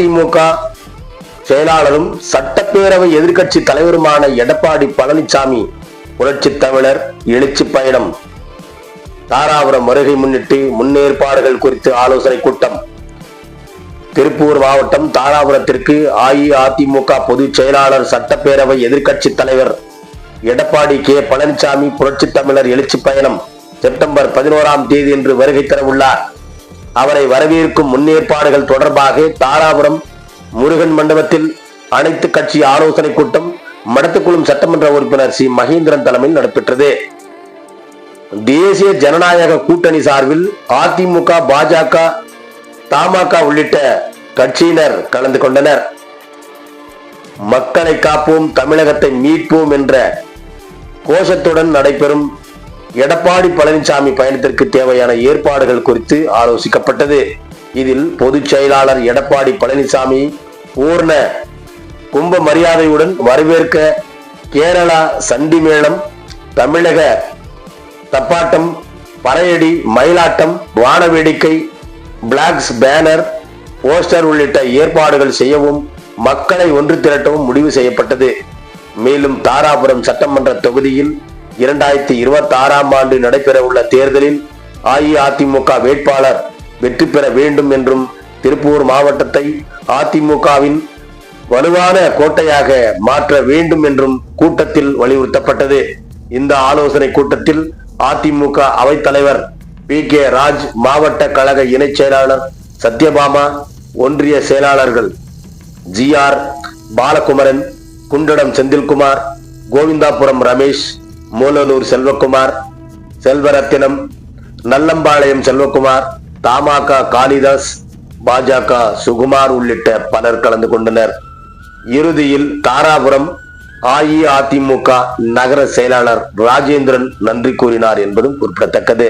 அதிமுக செயலாளரும் சட்டப்பேரவை எதிர்கட்சி தலைவருமான எடப்பாடி பழனிசாமி புரட்சி தமிழர் எழுச்சி பயணம். தாராபுரம் வருகை முன்னிட்டு முன்னேற்பாடுகள் குறித்து ஆலோசனை கூட்டம். திருப்பூர் மாவட்டம் தாராபுரத்திற்கு அஇஅதிமுக பொதுச் செயலாளர் சட்டப்பேரவை எதிர்கட்சி தலைவர் எடப்பாடி கே. பழனிசாமி புரட்சி தமிழர் எழுச்சி பயணம். செப்டம்பர் பதினோராம் தேதி என்று வருகை தரவுள்ளார். அவரை வரவேற்கும் முன்னேற்பாடுகள் தொடர்பாக தாராபுரம் முருகன் மண்டபத்தில் அனைத்து கட்சி ஆலோசனை கூட்டம் மடத்துக்குளம் சட்டமன்ற உறுப்பினர் சி. மகேந்திரன் தலைமையில் நடைபெற்றது. தேசிய ஜனநாயக கூட்டணி சார்பில் அதிமுக பாஜக தமாக உள்ளிட்ட கட்சியினர் கலந்து கொண்டனர். மக்களை காப்போம் தமிழகத்தை மீட்போம் என்ற கோஷத்துடன் நடைபெறும் எடப்பாடி பழனிசாமி பயணத்திற்கு தேவையான ஏற்பாடுகள் குறித்து ஆலோசிக்கப்பட்டது. இதில் பொதுச் செயலாளர் எடப்பாடி பழனிசாமி பூர்ண கும்ப மரியாதையுடன் வரவேற்க கேரளா சண்டி மேளம் தமிழக தப்பாட்டம் பறையடி மயிலாட்டம் வான வேடிக்கை பிளாக்ஸ் பேனர் போஸ்டர் உள்ளிட்ட ஏற்பாடுகள் செய்யவும் மக்களை ஒன்று திரட்டவும் முடிவு செய்யப்பட்டது. மேலும் தாராபுரம் சட்டமன்ற தொகுதியில் இரண்டாயிரத்தி இருபத்தி ஆறாம் ஆண்டு நடைபெறவுள்ள தேர்தலில் அஇஅதிமுக வேட்பாளர் வெற்றி பெற வேண்டும் என்றும் திருப்பூர் மாவட்டத்தை அதிமுகவின் வலுவான கோட்டையாக மாற்ற வேண்டும் என்றும் கூட்டத்தில் வலியுறுத்தப்பட்டது. இந்த ஆலோசனை கூட்டத்தில் அதிமுக அவைத்தலைவர் பி. கே. ராஜ் மாவட்ட கழக இணைச் செயலாளர் சத்யபாமா ஒன்றிய செயலாளர்கள் ஜி. ஆர். பாலகுமரன் குண்டடம் செந்தில்குமார் கோவிந்தாபுரம் ரமேஷ் மூலனூர் செல்வகுமார் செல்வரத்தினம் நல்லம்பாளையம் செல்வகுமார் தமாக காளிதாஸ் பாஜக சுகுமார் உள்ளிட்ட பலர் கலந்து கொண்டனர். இறுதியில் தாராபுரம் அஇஅதிமுக நகர செயலாளர் ராஜேந்திரன் நன்றி கூறினார் என்பதும் குறிப்பிடத்தக்கது.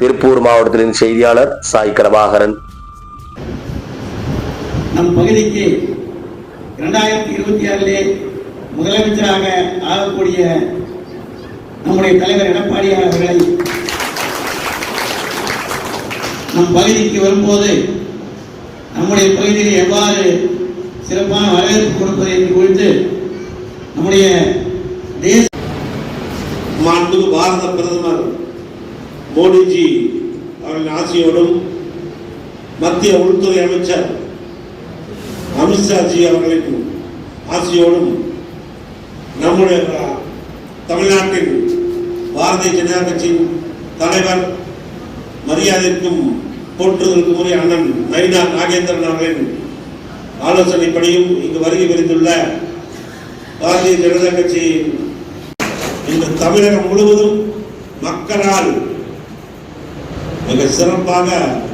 திருப்பூர் மாவட்டத்தின் செய்தியாளர் சாய் பிரபாகரன் நம் பகுதிக்கு இரண்டாயிரத்தி இருபத்தி ஆறிலே முதலமைச்சராக ஆகக்கூடிய நம்முடைய தலைவர் எடப்பாடியார் அவர்களை நம் பகுதிக்கு வரும்போது நம்முடைய பகுதியில் எவ்வாறு சிறப்பான வரவேற்பு கொடுப்பது என்று குறித்து நம்முடைய தேச மாண்புமிகு பாரத பிரதமர் மோடிஜி அவர்களின் ஆசையோடும் மத்திய உள்துறை அமைச்சர் அமித்ஷாஜி அவர்களின் ஆசையோடும் நம்முடைய தமிழ்நாட்டின் பாரதிய ஜனதா கட்சியின் தலைவர் மரியாதைக்கும் போற்றுதலுக்கும் உரிய அண்ணன் நயினா நாகேந்திரன் அவர்களின் ஆலோசனைப்படியும் இங்கு வருகை விரிந்துள்ள பாரதிய ஜனதா கட்சியின் இந்த தமிழகம் முழுவதும் மக்களால் மிக சிறப்பாக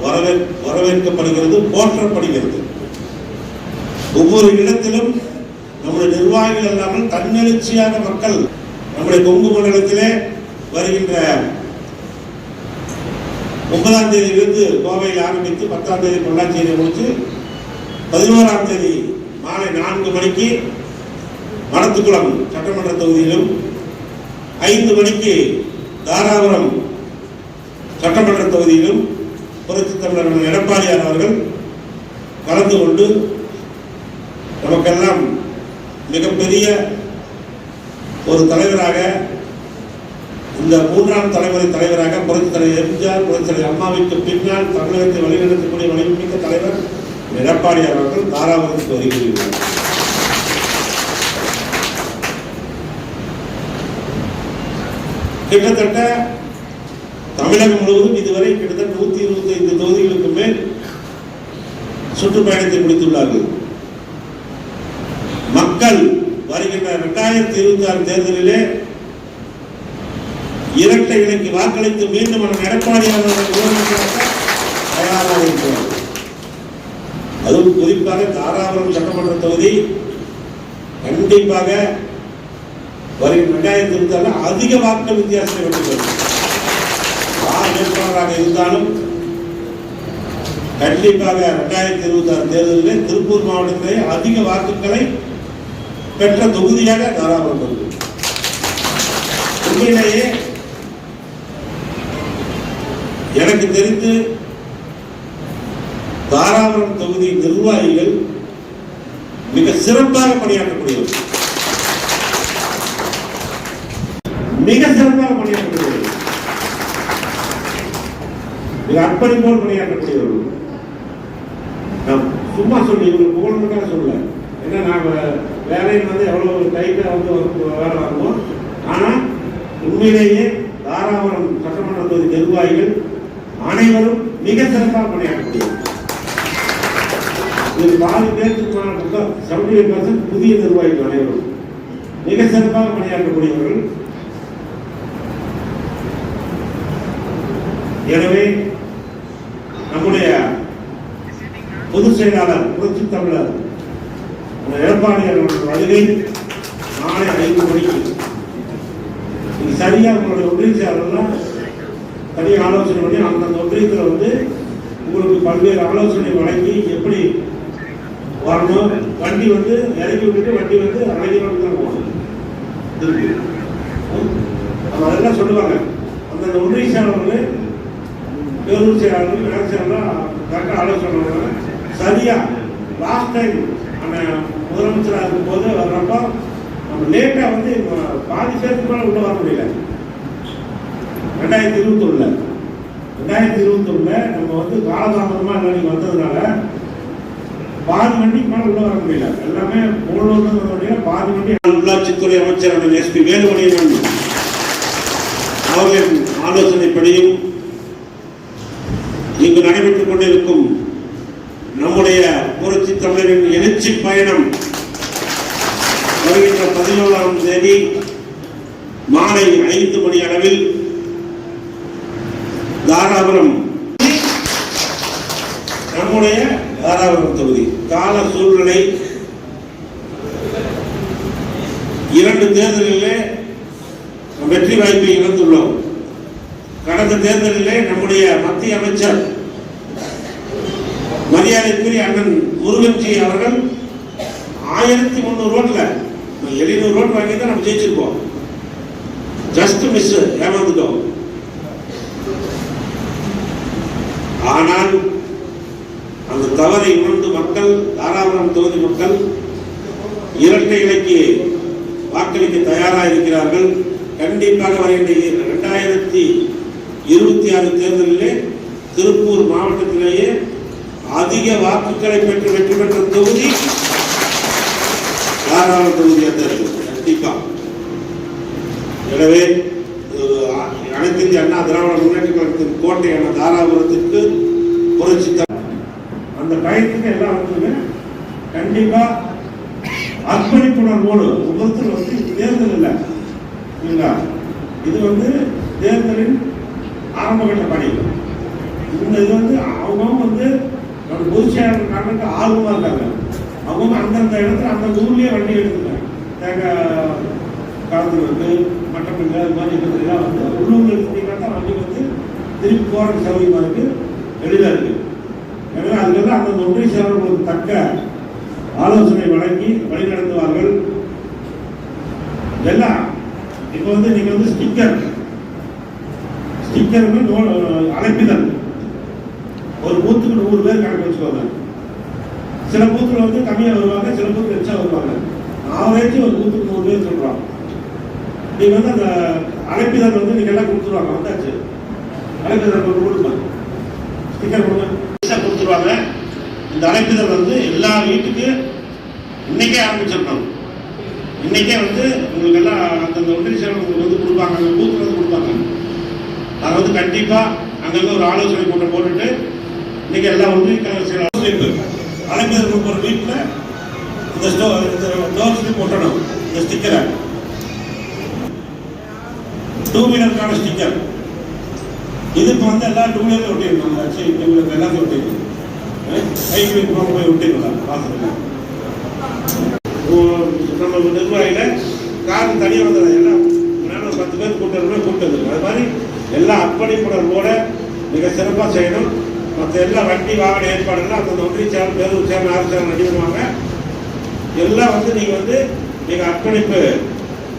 வரவே வரவேற்கப்படுகிறது போற்றப்படுகிறது. ஒவ்வொரு இடத்திலும் நம்முடைய நிர்வாகிகள் இல்லாமல் தன்னெழுச்சியாக மக்கள் நம்முடைய கொங்கு மண்டலத்திலே வருகின்ற ஒன்பதாம் தேதியிலிருந்து கோவையில் ஆரம்பித்து பத்தாம் தேதி பொள்ளாச்சியை முடித்து பதினோராம் தேதி மாலை நான்கு மணிக்கு மடத்துக்குளம் சட்டமன்ற தொகுதியிலும் ஐந்து மணிக்கு தாராபுரம் சட்டமன்ற தொகுதியிலும் புரட்சி தமிழர் எடப்பாடியார் அவர்கள் கலந்து கொண்டு நமக்கெல்லாம் மிகப்பெரிய ஒரு தலைவராக இந்த மூன்றாம் தலைமுறை தலைவராக புரட்சி தலைவர் எம்ஜிஆர் புரட்சி தலைவர் அம்மாவிற்கு பின்னால் தமிழகத்தை வழிநடத்தக்கூடிய வலிமைமிக்க தலைவர் எடப்பாடியார் அவர்கள் தாராபுரத்துக்கு வருகிறார். கிட்டத்தட்ட தமிழகம் முழுவதும் இதுவரை கிட்டத்தட்ட நூத்தி இருபத்தி ஐந்து தொகுதிகளுக்கு மேல் சுற்றுப்பயணத்தை முடித்துள்ளார்கள். மக்கள் வருகின்ற இரண்டாயிரத்தி இருபத்தி ஆறு தேர்தலிலே இரட்டை இணைக்கு வாக்களித்து மீண்டும் நம்ம எடப்பாடியார் தயாராக இருக்கிறார் அதுவும் குறிப்பாக தாராபுரம் சட்டமன்ற தொகுதி கண்டிப்பாக வரும் இரண்டாயிரத்தி இருபத்தி அதிக வாக்கு வித்தியாசத்தை வெற்றி பெறும். யார் வேட்பாளராக இருந்தாலும் கண்டிப்பாக இரண்டாயிரத்தி இருபத்தி ஆறு தேர்தலில் திருப்பூர் மாவட்டத்திலே அதிக வாக்குகளை பெற்ற தொகுதியாக தாராபுரம் தொகுதி. உண்மையிலேயே எனக்கு தெரிந்து தாராபுரம் தொகுதி நிர்வாகிகள் மிக சிறப்பாக பணியாற்றக்கூடியவர்கள் மிக சிறப்பாக பணியாற்றக்கூடியவர்கள் மிக போல் பணியாற்றக்கூடியவர்கள் நான் சும்மா சொல்லி இவங்களுக்கு புகழ்ந்துக்காக சொல்லல. ஏன்னா நாங்கள் வேலையில் வந்து எவ்வளவு டைட்டாக வந்து வேலை வாங்குவோம். ஆனால் உண்மையிலேயே தாராபுரம் சட்டமன்ற தொகுதி நிர்வாகிகள் அனைவரும் மிக சிறப்பாக பணியாற்றக்கூடியவர்கள் இது பாதி பேருக்கு செவன்டி பர்சன்ட் புதிய நிர்வாகிகள் அனைவரும் மிக சிறப்பாக பணியாற்றக்கூடியவர்கள் எனவே நம்முடைய பொதுச் செயலாளர் புரட்சி தமிழர் அந்த எடப்பாடி அவர்கள் வருகை நாளை ஐந்து மணிக்கு. இது சரியா உங்களுடைய உதவி செயலாளர்லாம் தனியாக ஆலோசனை பண்ணி அந்தந்த ஒன்றியத்தில் வந்து உங்களுக்கு பல்வேறு ஆலோசனை வழங்கி எப்படி வரணும்? வண்டி வந்து இறக்கி விட்டுட்டு வண்டி வந்து அழகிரோடு தான் போகணும் அதெல்லாம் சொல்லுவாங்க. அந்தந்த ஒன்றிய செயலாளர்கள் பேரூர் செயலாளர்கள் நகர செயலாளர் கரெக்டாக ஆலோசனை பண்ணுவாங்க. சரியா? லாஸ்ட் டைம் அந்த முதலமைச்சராக இருக்கும்போது வர்றப்போ நம்ம லேட்டாக வந்து பாதி பேருக்கு மேலே உள்ள வர முடியல. ரெண்டாயிரத்தி இருபத்தொன்னுல. ரெண்டாயிரத்தி இருபத்தொன்னுல நம்ம வந்து காலதாமதமாக எல்லாம் வந்ததுனால பாதி வண்டிக்கு மேலே உள்ள வர முடியல. எல்லாமே மூணு பாதி வண்டி உள்ளாட்சித்துறை அமைச்சர் அண்ணன் எஸ்பி வேலுமணியன் அவர்களின் ஆலோசனைப்படியும் இங்கு நடைபெற்றுக் கொண்டிருக்கும் நம்முடைய புரட்சி தமிழரின் எழுச்சி பயணம் வருகின்ற பதினோராம் தேதி மாலை ஐந்து மணி அளவில் தாராபுரம் நம்முடைய தாராபுரம் தொகுதி. கால சூழ்நிலை இரண்டு தேர்தலிலே வெற்றி வாய்ப்பை இழந்துள்ளோம். கடந்த தேர்தலிலே நம்முடைய மத்திய அமைச்சர் மரியாதைக்குரிய அண்ணன் முருகன்ஜி அவர்கள் ஆயிரத்தி முந்நூறு ரோட்ல எழுநூறு ரோட் வாங்கி தான் நம்ம ஜெயிச்சிருக்கோம் ஜஸ்ட் மிஸ் ஏமாந்துட்டோம். ஆனால் அந்த தவறை உணர்ந்து மக்கள் தாராபுரம் தொகுதி மக்கள் இரட்டை இலைக்கு வாக்களிக்க தயாராக இருக்கிறார்கள் கண்டிப்பாக வருகின்ற இரண்டாயிரத்தி இருபத்தி ஆறு தேர்தலிலே திருப்பூர் மாவட்டத்திலேயே அதிக வாக்குகளை பெற்று வெற்றி பெற்ற தொகுதி தாராளம் தொகுதியாக தேர்தல் கண்டிப்பாக எனவே அனைத்து இந்திய அண்ணா திராவிட முன்னேற்ற கழகத்தின் கோட்டையான தாராபுரத்திற்கு புரட்சி அந்த பயத்துக்கு எல்லாம் வந்துங்க கண்டிப்பா அர்ப்பணிப்புணர்வோடு ஒவ்வொருத்தர் வந்து தேர்தல் இல்லை. இல்லைங்களா இது வந்து தேர்தலின் ஆரம்பகட்ட பணி இந்த இது வந்து அவங்கவுங்க வந்து நம்ம பொதுச் செயலாளர் ஆர்வமாக ஆர்வமா இருக்காங்க. அவங்க அந்தந்த இடத்துல அந்த ஊர்லயே வண்டி எடுத்துருக்காங்க தேங்காய் கலந்து வந்து மட்டமில்லை அது மாதிரி இருக்கிறதுலாம் வந்து உள்ளூரில் எடுத்தீங்கன்னா தான் வண்டி வந்து திருப்பி போகிற சௌகரியமாக இருக்கு. எளிதாக இருக்கு. எனவே அதுக்கெல்லாம் அந்தந்த ஒன்றிய செயலாளர்களுக்கு தக்க ஆலோசனை வழங்கி வழிநடத்துவார்கள். எல்லாம் இப்போ வந்து நீங்க வந்து ஸ்டிக்கர் ஸ்டிக்கர் அழைப்பிதழ். ஒரு பூத்துக்கு நூறு பேர் கணக்கு வச்சுக்கோங்க. சில பூத்துல வந்து கம்மியா வருவாங்க சில பூத்துல எச்சா வருவாங்க. ஆவரேஜ் ஒரு பூத்துக்கு நூறு பேர் சொல்றோம் நீங்க வந்து அந்த அழைப்பிதழ் வந்து நீங்க எல்லாம் கொடுத்துருவாங்க வந்தாச்சு. அழைப்பிதழ் ஒரு கொடுங்க ஸ்டிக்கர் கொடுங்க கொடுத்துருவாங்க. இந்த அழைப்பிதழ் வந்து எல்லா வீட்டுக்கு இன்னைக்கே ஆரம்பிச்சிடணும். இன்னைக்கே வந்து உங்களுக்கு எல்லாம் அந்தந்த ஒன்றிய உங்களுக்கு வந்து கொடுப்பாங்க அந்த பூத்துல வந்து கொடுப்பாங்க. அதை வந்து கண்டிப்பா அங்கங்க ஒரு ஆலோசனை கூட்டம் போட்டுட்டு இன்னைக்கு எல்லா ஒன்றிய கழக செயலாளர் அழைப்பிதழ் கொடுக்குற வீட்டில் இந்த ஸ்டோ இந்த டோர் ஸ்லிப் ஒட்டணும் இந்த ஸ்டிக்கரை டூ வீலருக்கான ஸ்டிக்கர் இது இப்போ வந்து எல்லா டூ வீலரும் ஒட்டிருக்காங்க சரி டூ வீலர் எல்லாத்தையும் ஒட்டிடணும் சைக்கிள் வீலர் போய் ஒட்டிடலாம் பார்த்துக்கலாம் நம்ம நிர்வாகியில் கார் தனியாக வந்துடும் எல்லாம் முன்னாடி ஒரு பத்து பேர் கூட்டம் கூட்டம் அது மாதிரி எல்லா அர்ப்பணிப்புணர்வோட மிக சிறப்பாக செய்யணும். மற்ற எல்லா வண்டி வாகன ஏற்பாடுகள் அந்த ஒன்றிய சேனல் பேரு சேனல் ஆறு சேனல் ரெடி எல்லாம் வந்து நீங்கள் வந்து நீங்கள் அர்ப்பணிப்பு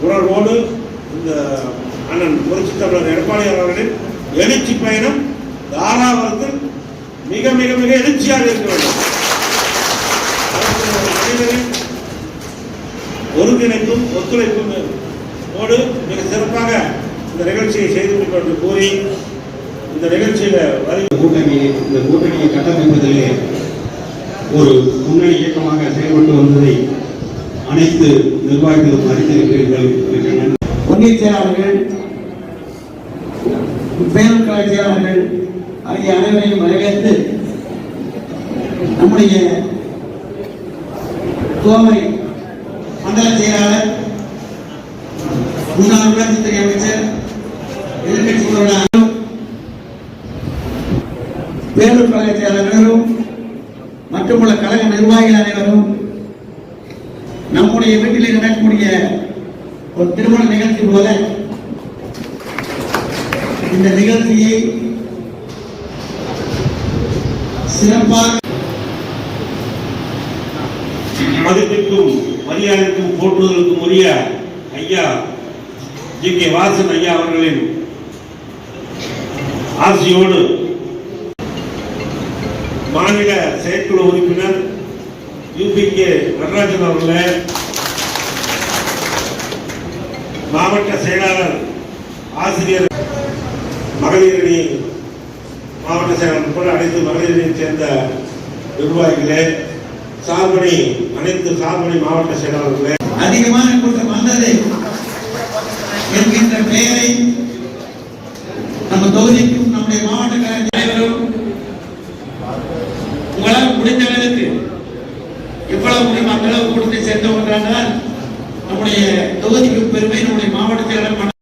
உணர்வோடு இந்த அண்ணன் புரட்சி தமிழர் எடப்பாடி அவர்களின் எழுச்சி பயணம் தாராபுரத்தில் மிக மிக மிக எழுச்சியாக இருக்க வேண்டும் ஒருங்கிணைப்பும் ஒத்துழைப்பும் ஓடு மிக சிறப்பாக இந்த நிகழ்ச்சியை செய்து முடிப்போம் என்று கூறி இந்த நிகழ்ச்சியில வரி கூட்டணி இந்த கூட்டணியை கட்டமைப்பதிலே ஒரு முன்னணி இயக்கமாக செயல்பட்டு வந்ததை அனைத்து நிர்வாகிகளும் அறிந்திருக்கிறீர்கள். ஒன்றிய செயலாளர்கள் பேரூர் கழக ஆகிய அனைவரையும் வரவேற்று நம்முடைய கோவை மண்டல செயலாளர் முன்னாள் உள்ளாட்சித்துறை அமைச்சர் எதிர்கட்சி தலைவராகவும் பேரூர் கழக மற்றும் உள்ள கழக நிர்வாகிகள் அனைவரும் நம்முடைய வீட்டிலே நடக்கக்கூடிய ஒரு திருமண நிகழ்ச்சி போல இந்த நிகழ்ச்சியை சிறப்பாக மதிப்பிற்கும் மரியாதைக்கும் போற்றுவதற்கும் உரிய ஐயா ஜி கே வாசன் ஐயா அவர்களின் ஆசியோடு மாநில செயற்குழு உறுப்பினர் யூபி கே நடராஜன் அவர்களே மாவட்ட செயலாளர் ஆசிரியர் மகளிரணி மாவட்ட செயலாளர் உட்பட அனைத்து மகளிரணியை சேர்ந்த நிர்வாகிகளே சார்பணி அனைத்து சார்பணி மாவட்ட செயலாளர்களே. அதிகமான கூட்டம் வந்தது. என்கின்ற பெயரை நம்ம தொகுதிக்கும் நம்முடைய மாவட்ட கழக தலைவரும் உங்களால் முடிந்த அளவுக்கு எவ்வளவு முடியும் அந்த அளவுக்கு கொடுத்து சேர்ந்தோம் என்றால் நம்முடைய தொகுதிக்கு பெருமை நம்முடைய மாவட்ட செயலாளர்